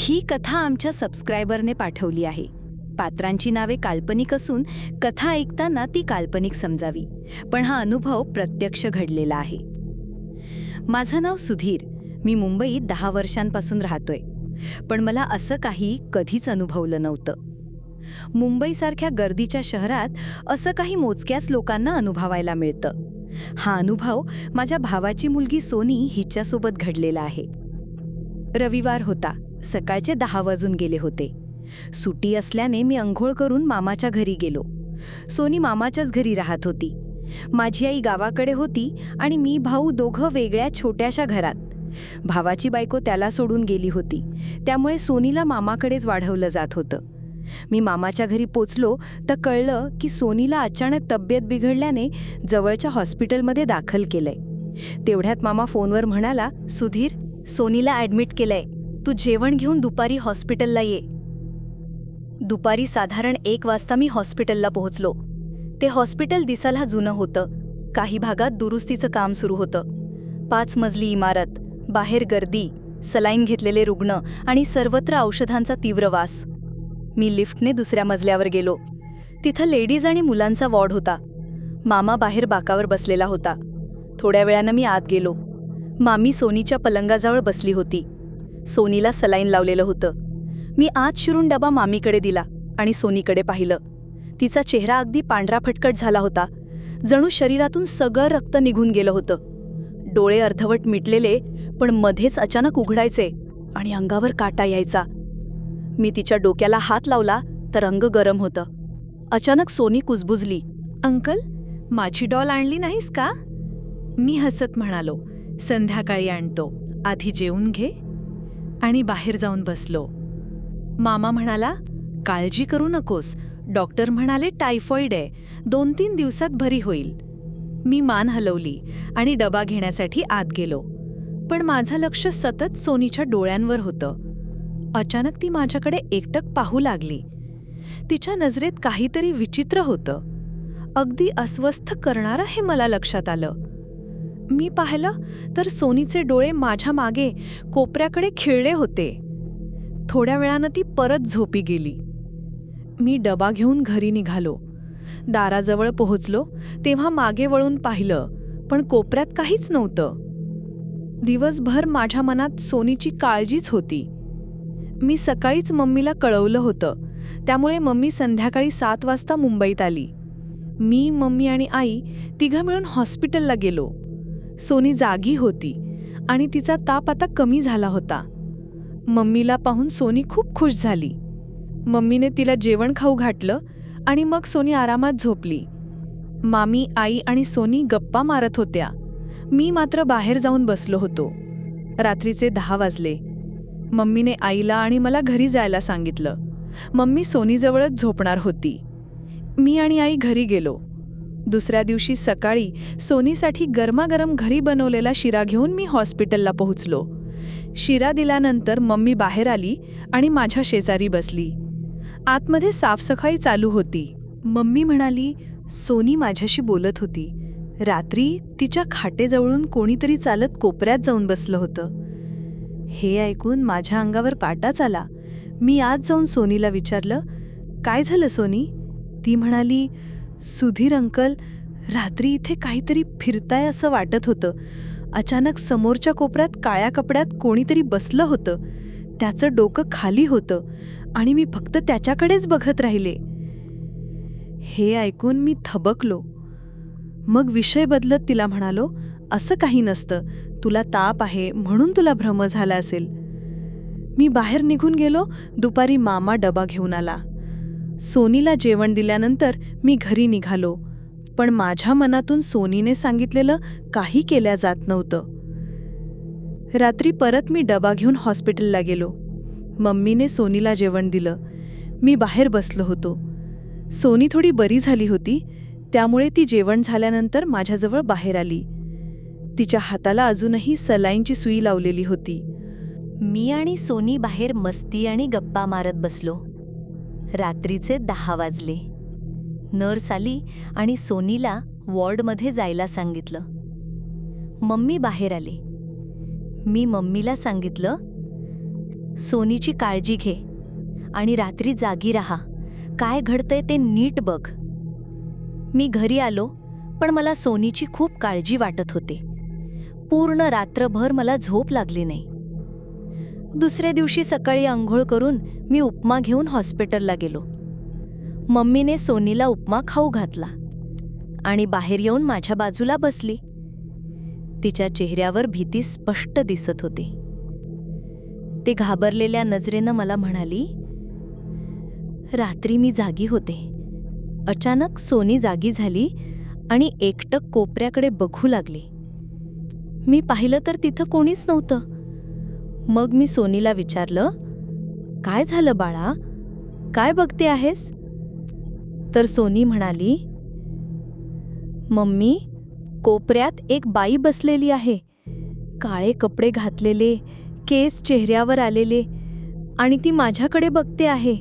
ही कथा आमच्या सबस्क्रायबरने पाठवली आहे. पात्रांची नावे काल्पनिक असून कथा ऐकताना ती काल्पनिक समजावी. पण हा अनुभव प्रत्यक्ष घडलेला आहे. माझं नाव सुधीर. मी मुंबईत दहा वर्षांपासून राहतोय. पण मला असं काही कधीच अनुभवलं नव्हतं. मुंबईसारख्या गर्दीच्या शहरात असं काही मोजक्याच लोकांना अनुभवायला मिळतं. हा अनुभव माझ्या भावाची मुलगी सोनी हिच्यासोबत घडलेला आहे. रविवार होता. सकाळचे दहा वाजून गेले होते. सुटी असल्याने मी अंघोळ करून मामाच्या घरी गेलो. सोनी मामाच्याच घरी राहत होती. माझी आई गावाकडे होती आणि मी भाऊ दोघं वेगळ्या छोट्याशा घरात. भावाची बायको त्याला सोडून गेली होती. त्यामुळे सोनीला मामाकडेच वाढवलं जात होतं. मी मामाच्या घरी पोचलो तर कळलं की सोनीला अचानक तब्येत बिघडल्याने जवळच्या हॉस्पिटलमध्ये दाखल केलंय. तेवढ्यात मामा फोनवर म्हणाला सुधीर सोनीला ॲडमिट केलंय. तू जेवण घेऊन दुपारी हॉस्पिटलला ये. दुपारी साधारण एक वाजता मी हॉस्पिटलला पोहोचलो. ते हॉस्पिटल दिसायला जुनं होतं. काही भागात दुरुस्तीचं काम सुरू होतं. पाच मजली इमारत बाहेर गर्दी सलाईन घेतलेले रुग्ण आणि सर्वत्र औषधांचा तीव्र वास. मी लिफ्टने दुसऱ्या मजल्यावर गेलो. तिथं लेडीज आणि मुलांचा वॉर्ड होता. मामा बाहेर बाकावर बसलेला होता. थोड्या वेळानं मी आत गेलो. मामी सोनीच्या पलंगाजवळ बसली होती. सोनीला सलाईन लावलेलं होतं. मी आत शिरून डबा मामीकडे दिला आणि सोनीकडे पाहिलं. तिचा चेहरा अगदी पांढरा फटकट झाला होता. जणू शरीरातून सगळं रक्त निघून गेलं होतं. डोळे अर्धवट मिटलेले पण मध्येच अचानक उघडायचे आणि अंगावर काटा यायचा. मी तिच्या डोक्याला हात लावला तर अंग गरम होतं. अचानक सोनी कुजबुजली. अंकल माझी डॉल आणली नाहीस का? मी हसत म्हणालो संध्याकाळी आणतो. आधी जेवून घे. आणि बाहेर जाऊन बसलो. मामा म्हणाला काळजी करू नकोस. डॉक्टर म्हणाले टायफॉईड आहे. दोन तीन दिवसात भरी होईल. मी मान हलवली आणि डबा घेण्यासाठी आत गेलो. पण माझं लक्ष सतत सोनीच्या डोळ्यांवर होतं. अचानक ती माझ्याकडे एकटक पाहू लागली. तिच्या नजरेत काहीतरी विचित्र होतं. अगदी अस्वस्थ करणारं हे मला लक्षात आलं. मी पाहिलं तर सोनीचे डोळे माझ्या मागे कोपऱ्याकडे खिळले होते. थोड्या वेळानं ती परत झोपी गेली. मी डबा घेऊन घरी निघालो. दाराजवळ पोहोचलो तेव्हा मागे वळून पाहिलं पण कोपऱ्यात काहीच नव्हतं. दिवसभर माझ्या मनात सोनीची काळजीच होती. मी सकाळीच मम्मीला कळवलं होतं त्यामुळे मम्मी संध्याकाळी सात वाजता मुंबईत आली. मी मम्मी आणि आई तिघं मिळून हॉस्पिटलला गेलो. सोनी जागी होती आणि तिचा ताप आता कमी झाला होता. मम्मीला पाहून सोनी खूप खुश झाली. मम्मीने तिला जेवण खाऊ घातलं आणि मग सोनी आरामात झोपली. मामी आई आणि सोनी गप्पा मारत होत्या. मी मात्र बाहेर जाऊन बसलो होतो. रात्रीचे दहा वाजले. मम्मीने आईला आणि मला घरी जायला सांगितलं. मम्मी सोनीजवळच झोपणार होती. मी आणि आई घरी गेलो. दुसऱ्या दिवशी सकाळी सोनीसाठी गरमागरम घरी बनवलेला शिरा घेऊन मी हॉस्पिटलला पोहोचलो. शिरा दिल्यानंतर मम्मी बाहेर आली आणि माझ्या शेजारी बसली. आतमध्ये साफसफाई चालू होती. मम्मी म्हणाली सोनी माझ्याशी बोलत होती. रात्री तिच्या खाटेजवळून कोणीतरी चालत कोपऱ्यात जाऊन बसलं होतं. हे ऐकून माझ्या अंगावर पाटाच आला. मी आज जाऊन सोनीला विचारलं काय झालं सोनी? ती म्हणाली सुधीर अंकल रात्री इथे काहीतरी फिरताय असं वाटत होतं. अचानक समोरच्या कोपऱ्यात काळ्या कपड्यात कोणीतरी बसलं होतं. त्याचं डोकं खाली होतं आणि मी फक्त त्याच्याकडेच बघत राहिले. हे ऐकून मी थबकलो. मग विषय बदलत तिला म्हणालो असं काही नसतं. तुला ताप आहे म्हणून तुला भ्रम झाला असेल. मी बाहेर निघून गेलो. दुपारी मामा डबा घेऊन आला. सोनीला जेवण दिल्यानंतर मी घरी निघालो. पण माझ्या मनातून सोनीने सांगितलेलं काही केल्या जात नव्हतं. रात्री परत मी डबा घेऊन हॉस्पिटलला गेलो. मम्मीने सोनीला जेवण दिलं. मी बाहेर बसलो होतो. सोनी थोडी बरी झाली होती त्यामुळे ती जेवण झाल्यानंतर माझ्याजवळ बाहेर आली. तिच्या हाताला अजूनही सलाईनची सुई लावलेली होती. मी आणि सोनी बाहेर मस्ती आणि गप्पा मारत बसलो. रात्रीचे दहा वाजले. नर्स आली आणि सोनीला वॉर्डमध्ये जायला सांगितलं. मम्मी बाहेर आले. मी मम्मीला सांगितलं सोनीची काळजी घे आणि रात्री जागी राहा. काय घडतंय ते नीट बघ. मी घरी आलो पण मला सोनीची खूप काळजी वाटत होते. पूर्ण रात्रभर मला झोप लागली नाही. दुसऱ्या दिवशी सकाळी आंघोळ करून मी उपमा घेऊन हॉस्पिटलला गेलो. मम्मीने सोनीला उपमा खाऊ घातला आणि बाहेर येऊन माझ्या बाजूला बसली. तिच्या चेहऱ्यावर भीती स्पष्ट दिसत होती. ते घाबरलेल्या नजरेनं मला म्हणाली रात्री मी जागी होते. अचानक सोनी जागी झाली आणि एकटक कोपऱ्याकडे बघू लागली. मी पाहिलं तर तिथं कोणीच नव्हतं. मग मी सोनीला विचारलं काय झालं बाळा? काय बघते आहेस? तर सोनी म्हणाली मम्मी कोपऱ्यात एक बाई बसलेली आहे. काळे कपडे घातलेले केस चेहऱ्यावर आलेले आणि ती माझ्याकडे बघते आहे.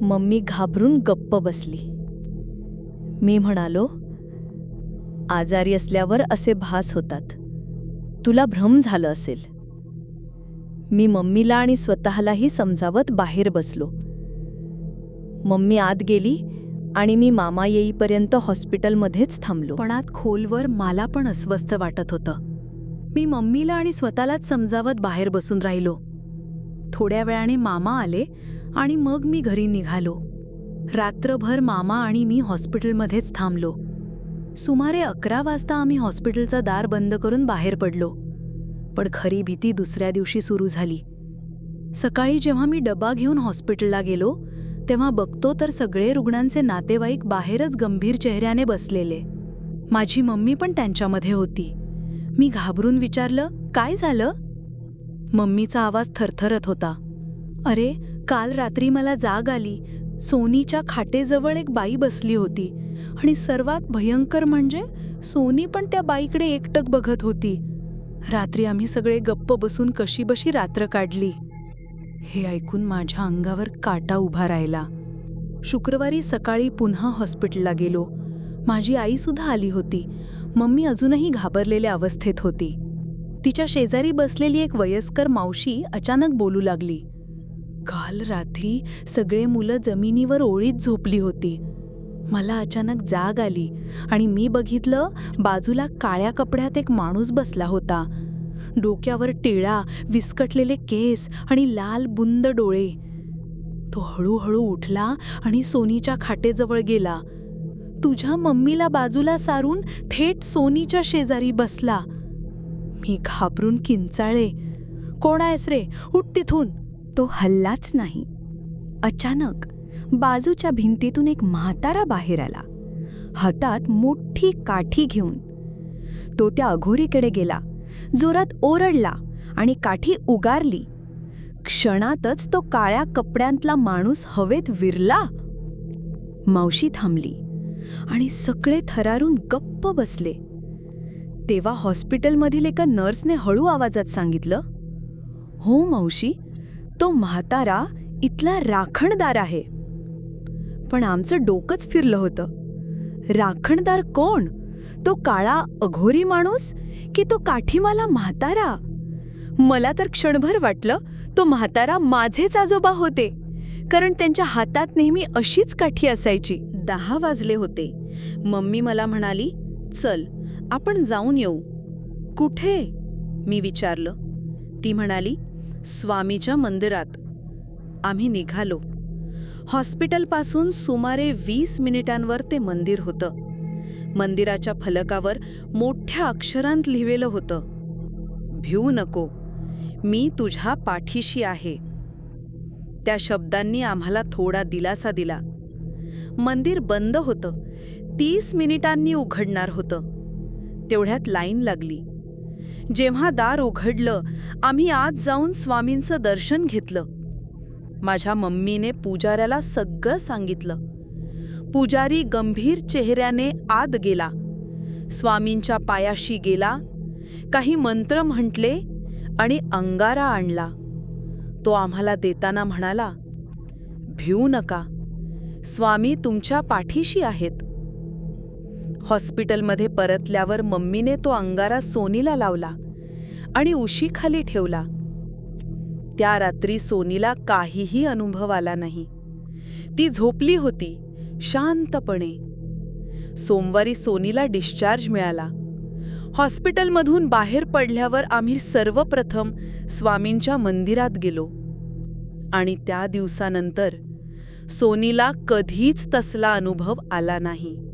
मम्मी घाबरून गप्प बसली. मी म्हणालो आजारी असल्यावर असे भास होतात. तुला भ्रम झालं असेल. मी मम्मीला आणि स्वतःलाही समजावत बाहेर बसलो. मम्मी आत गेली आणि मी मामा येईपर्यंत हॉस्पिटलमध्येच थांबलो. पण आत खोलवर मला पण अस्वस्थ वाटत होतं. मी मम्मीला आणि स्वतःलाच समजावत बाहेर बसून राहिलो. थोड्या वेळाने मामा आले आणि मग मी घरी निघालो. रात्रभर मामा आणि मी हॉस्पिटलमध्येच थांबलो. सुमारे अकरा वाजता आम्ही हॉस्पिटलचं दार बंद करून बाहेर पडलो. पण खरी भीती दुसऱ्या दिवशी सुरू झाली. सकाळी जेव्हा मी डबा घेऊन हॉस्पिटलला गेलो तेव्हा बघतो तर सगळे रुग्णांचे नातेवाईक बाहेरच गंभीर चेहऱ्याने बसलेले. माझी मम्मी पण त्यांच्यामध्ये होती. मी घाबरून विचारलं काय झालं? मम्मीचा आवाज थरथरत होता. अरे काल रात्री मला जाग आली. सोनीच्या खाटेजवळ एक बाई बसली होती आणि सर्वात भयंकर म्हणजे सोनी पण त्या बाईकडे एकटक बघत होती. रात्री आम्ही सगळे गप्प बसून कशीबशी रात्र काढली. हे ऐकून माझ्या अंगावर काटा उभा राहिला. शुक्रवारी सकाळी पुन्हा हॉस्पिटलला गेलो. माझी आईसुद्धा आली होती. मम्मी अजूनही घाबरलेल्या अवस्थेत होती. तिच्या शेजारी बसलेली एक वयस्कर मावशी अचानक बोलू लागली. काल रात्री सगळे मुलं जमिनीवर ओळीत झोपली होती. मला अचानक जाग आली आणि मी बघितलं बाजूला काळ्या कपड्यात एक माणूस बसला होता. डोक्यावर टिळा विस्कटलेले केस आणि लाल बुंद डोळे. तो हळूहळू उठला आणि सोनीच्या खाटेजवळ गेला. तुझ्या मम्मीला बाजूला सारून थेट सोनीच्या शेजारी बसला. मी घाबरून किंचाळे कोण आहेस रे? उठ तिथून. तो हल्लाच नाही. अचानक. बाजूच्या भिंतीतून एक म्हातारा बाहेर आला. हातात मोठी काठी घेऊन. तो त्या अघोरीकडे गेला. जोरात ओरडला आणि काठी उगारली. क्षणातच तो काळ्या कपड्यांतला माणूस हवेत विरला. मावशी थांबली आणि सगळे थरारून गप्प बसले. तेव्हा हॉस्पिटलमधील एका नर्सने हळू आवाजात सांगितलं हो मावशी तो म्हातारा इथला राखणदार आहे. पण आमचं डोकंच फिरलं होतं. राखणदार कोण? तो काळा अघोरी माणूस की तो काठीमाला म्हातारा? मला तर क्षणभर वाटलं तो म्हातारा माझेच आजोबा होते कारण त्यांच्या हातात नेहमी अशीच काठी असायची. दहा वाजले होते. मम्मी मला म्हणाली चल आपण जाऊन येऊ. कुठे? मी विचारलं. ती म्हणाली स्वामीच्या मंदिरात. आम्ही निघालो. हॉस्पिटलपासून सुमारे वीस मिनिटांवर ते मंदिर होतं. मंदिराच्या फलकावर मोठ्या अक्षरांत लिहिलेलं होतं भिऊ नको मी तुझ्या पाठीशी आहे. त्या शब्दांनी आम्हाला थोडा दिलासा दिला. मंदिर बंद होतं तीस मिनिटांनी उघडणार होतं. तेवढ्यात लाईन लागली. जेव्हा दार उघडलं आम्ही आत जाऊन स्वामींचं दर्शन घेतलं. माझ्या मम्मीने पुजाऱ्याला सगळं सांगितलं. पुजारी गंभीर चेहऱ्याने आत गेला. स्वामींच्या पायाशी गेला. काही मंत्र म्हटले आणि अंगारा आणला. तो आम्हाला देताना म्हणाला भिऊ नका. स्वामी तुमच्या पाठीशी आहेत. हॉस्पिटलमध्ये परतल्यावर मम्मीने तो अंगारा सोनीला लावला आणि उशीखाली ठेवला. त्या रात्री सोनीला काहीही अनुभव आला नाही. ती झोपली होती शांतपणे. सोमवारी सोनीला डिस्चार्ज मिळाला. हॉस्पिटलमधून बाहेर पडल्यावर आम्ही सर्वप्रथम स्वामींच्या मंदिरात गेलो. आणि त्या दिवसानंतर सोनीला कधीच तसला अनुभव आला नाही.